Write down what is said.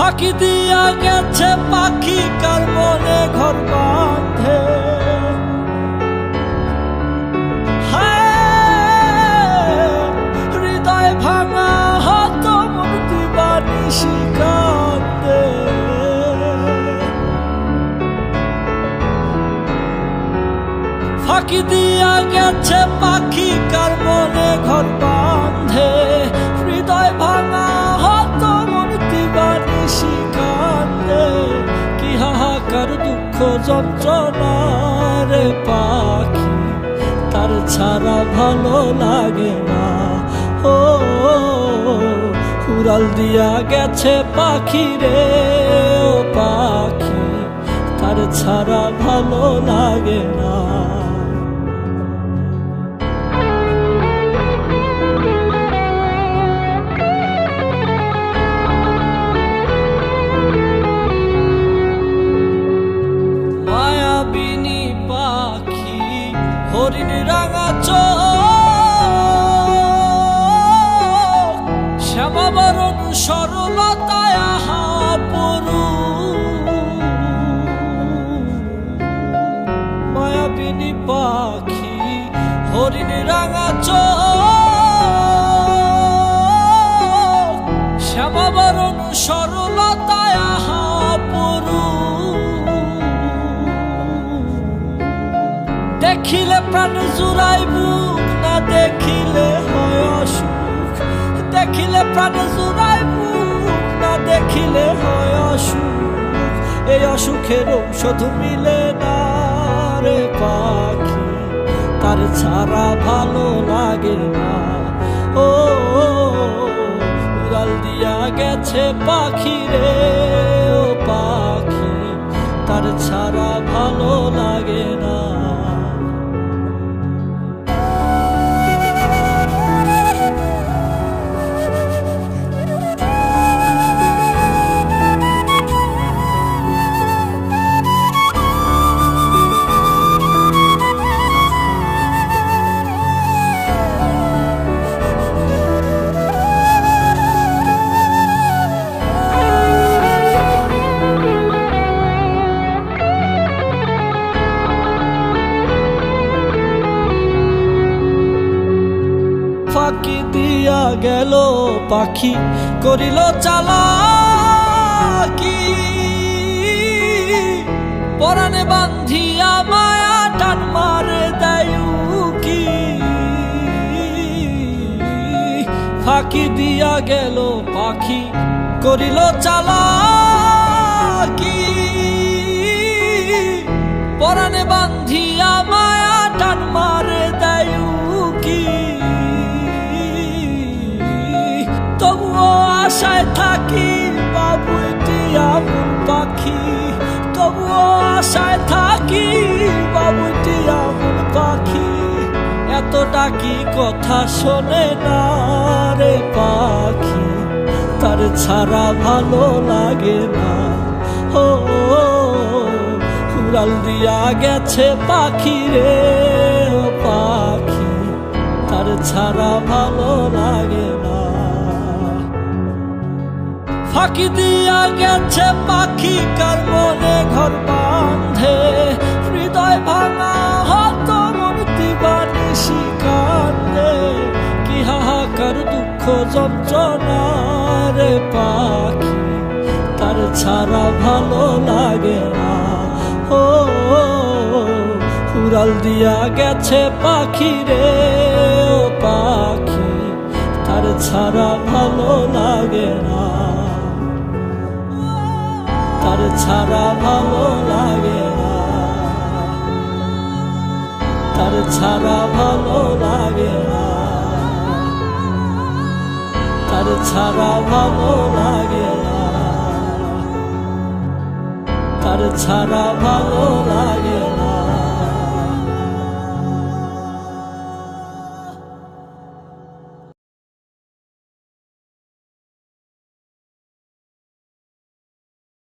ফাঁকি দিয়া গেছে পাখি কার মনে ঘর বাঁধে। হৃদয় ভাঙা হত বাণী ফাঁকি দিয়া গেছে পাখি কার মনে ঘর দুঃখ রে পাখি, তার ছাড়া ভালো লাগে না। ও, উড়াল দিয়া গেছে পাখি রে ও পাখি, তার ছাড়া ভালো লাগে না। হরিণ রাঙা চোখ। শ্যামাবরণ সরলতায় আহা মায়াবিনী পাখি হরিণ রাঙা শ্যামাবরণ সরলতায় দেখিলে প্রাণ জুড়াই বুক, না দেখিলে হয় অসুখ। দেখিলে প্রাণ জুড়াই বুক, না দেখিলে হয় অসুখ। এই অসুখের ঔষধ মিলে না রে পাখি, তার ছাড়া ভালো লাগে না। ও, উড়াল দিয়া গেছে পাখি রে। গেল পাখি, করিল চালাকি পরাণে বান্ধিয়া মায়া টান মারে কি? ফাঁকি দিয়া গেল পাখি, করিল চালাকি পরাণে বান্ধিয়া মায়া টান মারে তবুও আশায় থাকি বাবু এমন পাখি। এত ডাকি কথা শোনে না রে পাখি? তার ছাড়া ভালো লাগে না। ও, উড়াল দিয়া গেছে পাখি রে পাখি। তার ছাড়া ভালো লাগে না। ফাঁকি দিয়া গেছে পাখি কার মনে ঘর বাঁধে। হৃদয় ভাঙা হত মূর্তি বাণী শিকারে কি হাহাকার দুঃখ যন্ত্রণা রে পাখি, তার ছাড়া ভালো লাগে না। ও, উড়াল দিয়া গেছে পাখি রে, ও পাখি, তার ছাড়া ভালো লাগে না। তার ছাড়া ভালো লাগে না। তার ছাড়া ভালো লাগে না। তার ছাড়া ভালো লাগে না। তার ছাড়া ভালো লাগে